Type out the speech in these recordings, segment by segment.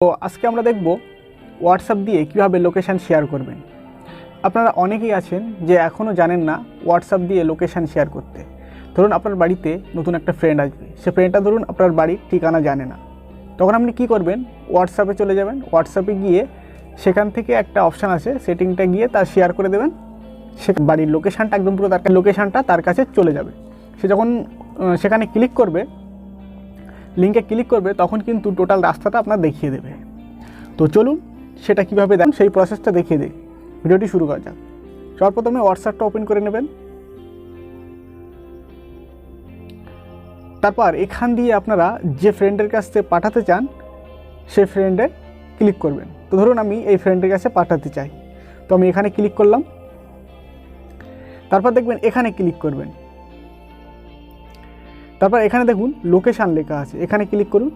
তো আজকে আমরা দেখব হোয়াটসঅ্যাপ দিয়ে কীভাবে লোকেশান শেয়ার করবেন। আপনারা অনেকেই আছেন যে এখনও জানেন না হোয়াটসঅ্যাপ দিয়ে লোকেশান শেয়ার করতে। ধরুন আপনার বাড়িতে নতুন একটা ফ্রেন্ড আসবে। সে ফ্রেন্ডটা ধরুন আপনার বাড়ির ঠিকানা জানে না। তখন আপনি কি করবেন? হোয়াটসঅ্যাপে চলে যাবেন। হোয়াটসঅ্যাপে গিয়ে সেখান থেকে একটা অপশান আছে সেটিংটা গিয়ে তার শেয়ার করে দেবেন। সে বাড়ির লোকেশানটা একদম পুরো তার লোকেশানটা তার কাছে চলে যাবে। সে যখন সেখানে ক্লিক করবে লিঙ্কে ক্লিক করবে, তখন কিন্তু টোটাল রাস্তাটা আপনার দেখিয়ে দেবে। তো চলুন, সেটা কীভাবে দেন সেই প্রসেসটা দেখিয়ে দিই। ভিডিওটি শুরু করা যাক। সর্বপ্রথমে হোয়াটসঅ্যাপটা ওপেন করে নেবেন। তারপর এখান দিয়ে আপনারা যে ফ্রেন্ডের কাছে পাঠাতে চান সেই ফ্রেন্ডে ক্লিক করবেন। তো ধরুন আমি এই ফ্রেন্ডের কাছে পাঠাতে চাই। তো আমি এখানে ক্লিক করলাম। তারপর দেখবেন এখানে ক্লিক করবেন। তারপর এখানে দেখুন লোকেশান লেখা আছে। এখানে ক্লিক করুন।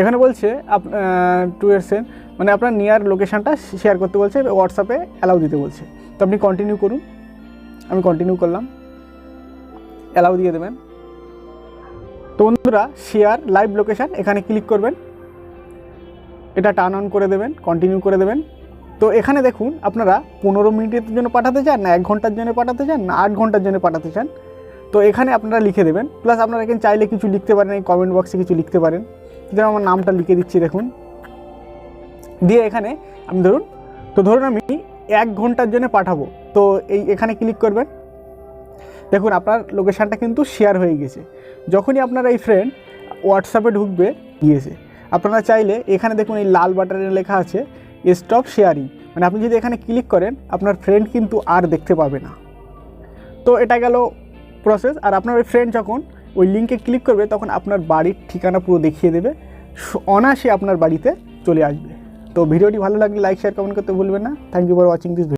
এখানে বলছে, আপ টু এর মানে আপনার নিয়ার লোকেশানটা শেয়ার করতে বলছে হোয়াটসঅ্যাপে অ্যালাউ দিতে বলছে। তো আপনি কন্টিনিউ করুন। আমি কন্টিনিউ করলাম। অ্যালাউ দিয়ে দেবেন। তো বন্ধুরা শেয়ার লাইভ লোকেশান এখানে ক্লিক করবেন। এটা টার্ন অন করে দেবেন কন্টিনিউ করে দেবেন। তো এখানে দেখুন, আপনারা পনেরো মিনিটের জন্য পাঠাতে চান না এক ঘণ্টার জন্য পাঠাতে চান, না আট ঘণ্টার জন্য পাঠাতে চান। তো এখানে আপনারা লিখে দেবেন। প্লাস আপনারা এখানে চাইলে কিছু লিখতে পারেন, এই কমেন্ট বক্সে কিছু লিখতে পারেন। যেমন আমার নামটা লিখে দিচ্ছি, দেখুন। দিয়ে এখানে আমি ধরুন, তো ধরুন আমি এক ঘণ্টার জন্য পাঠাবো। তো এই এখানে ক্লিক করবেন। দেখুন, আপনার লোকেশানটা কিন্তু শেয়ার হয়ে গেছে। যখনই আপনার এই ফ্রেন্ড হোয়াটসঅ্যাপে ঢুকবে, গিয়েছে। আপনারা চাইলে এখানে দেখুন, এই লাল বাটনে লেখা আছে স্টপ শেয়ারিং মানে আপনি যদি এখানে ক্লিক করেন, আপনার ফ্রেন্ড কিন্তু আর দেখতে পাবে না। তো এটা গেল প্রসেস আর আপনার ওই ফ্রেন্ড যখন ওই লিঙ্কে ক্লিক করবে, তখন আপনার বাড়ির ঠিকানা পুরো দেখিয়ে দেবে। অনাসে অনায়াসে আপনার বাড়িতে চলে আসবে। তো ভিডিওটি ভালো লাগলে লাইক শেয়ার কমেন্ট করতে ভুলবেন না। Thank you for watching this